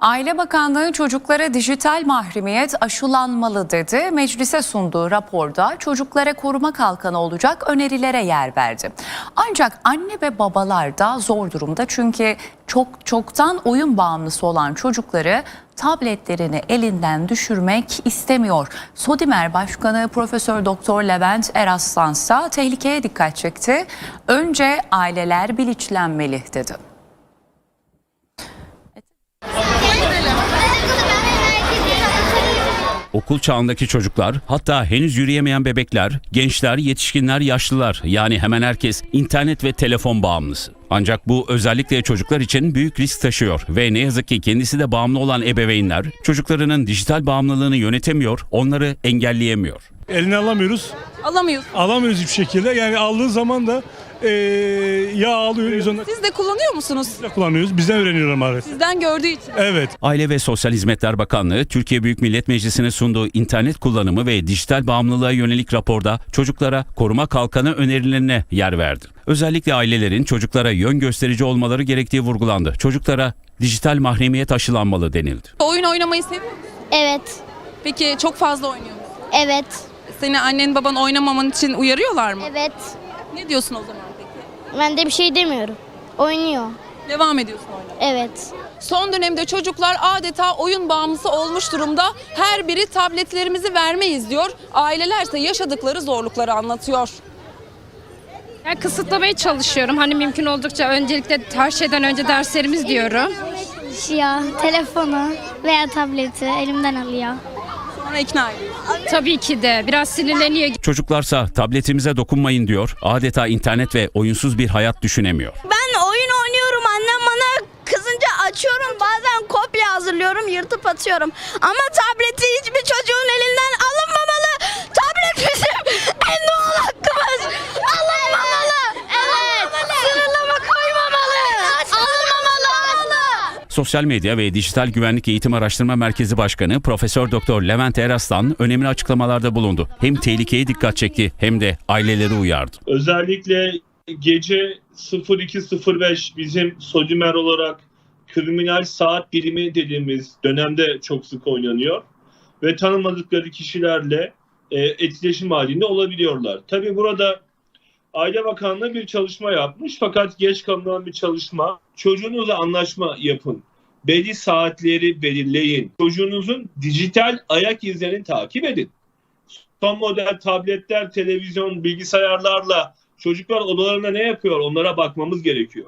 Aile Bakanlığı çocuklara dijital mahremiyet aşılanmalı dedi. Meclise sunduğu raporda çocuklara koruma kalkanı olacak önerilere yer verdi. Ancak anne ve babalar da zor durumda çünkü çok çoktan oyun bağımlısı olan çocukları tabletlerini elinden düşürmek istemiyor. Sodimer Başkanı Profesör Doktor Levent Eraslan ise tehlikeye dikkat çekti. Önce aileler bilinçlenmeli dedi. Okul çağındaki çocuklar, hatta henüz yürüyemeyen bebekler, gençler, yetişkinler, yaşlılar yani hemen herkes internet ve telefon bağımlısı. Ancak bu özellikle çocuklar için büyük risk taşıyor ve ne yazık ki kendisi de bağımlı olan ebeveynler çocuklarının dijital bağımlılığını yönetemiyor, onları engelleyemiyor. Eline alamıyoruz. Alamıyoruz. Alamıyoruz hiçbir şekilde. Yani aldığı zaman da eee ya ağlıyor, biz onu Siz de kullanıyor musunuz? kullanmıyoruz. Bizden öğreniyorlar maalesef. Sizden gördüğü için. Evet. Aile ve Sosyal Hizmetler Bakanlığı, Türkiye Büyük Millet Meclisi'ne sunduğu internet kullanımı ve dijital bağımlılığa yönelik raporda çocuklara koruma kalkanı önerilerine yer verdi. Özellikle ailelerin çocuklara yön gösterici olmaları gerektiği vurgulandı. Çocuklara dijital mahremiyet aşılanmalı denildi. Oyun oynamayı seviyor musun? Evet. Peki çok fazla oynuyor musun? Evet. Seni annen baban oynamaman için uyarıyorlar mı? Evet. Ne diyorsun o zaman? Ben de bir şey demiyorum. Oynuyor. Devam ediyorsun oynamaya. Evet. Son dönemde çocuklar adeta oyun bağımlısı olmuş durumda. Her biri tabletlerimizi vermeyiz diyor. Aileler ise yaşadıkları zorlukları anlatıyor. Ya kısıtlamaya çalışıyorum. Hani mümkün oldukça öncelikle her şeyden önce derslerimiz diyorum. Ya telefonu veya tableti elimden alıyor. Sonra ikna ediyor. Tabii ki de biraz sinirleniyor. Çocuklarsa tabletimize dokunmayın diyor. Adeta internet ve oyunsuz bir hayat düşünemiyor. Ben oyun oynuyorum annem bana kızınca açıyorum bazen kopya hazırlıyorum yırtıp atıyorum. Ama tableti hiçbir çocuğun elinden Sosyal Medya ve Dijital Güvenlik Eğitim Araştırma Merkezi Başkanı Profesör Doktor Levent Eraslan önemli açıklamalarda bulundu. Hem tehlikeye dikkat çekti hem de aileleri uyardı. Özellikle gece 02.05 bizim Sodimer olarak kriminal saat birimi dediğimiz dönemde çok sık oynanıyor. Ve tanımadıkları kişilerle e, etkileşim halinde olabiliyorlar. Tabii burada Aile Bakanlığı bir çalışma yapmış fakat geç kalınan bir çalışma. Çocuğunuzla anlaşma yapın. Belli saatleri belirleyin. Çocuğunuzun dijital ayak izlerini takip edin. Son model tabletler, televizyon, bilgisayarlarla çocuklar odalarında ne yapıyor onlara bakmamız gerekiyor.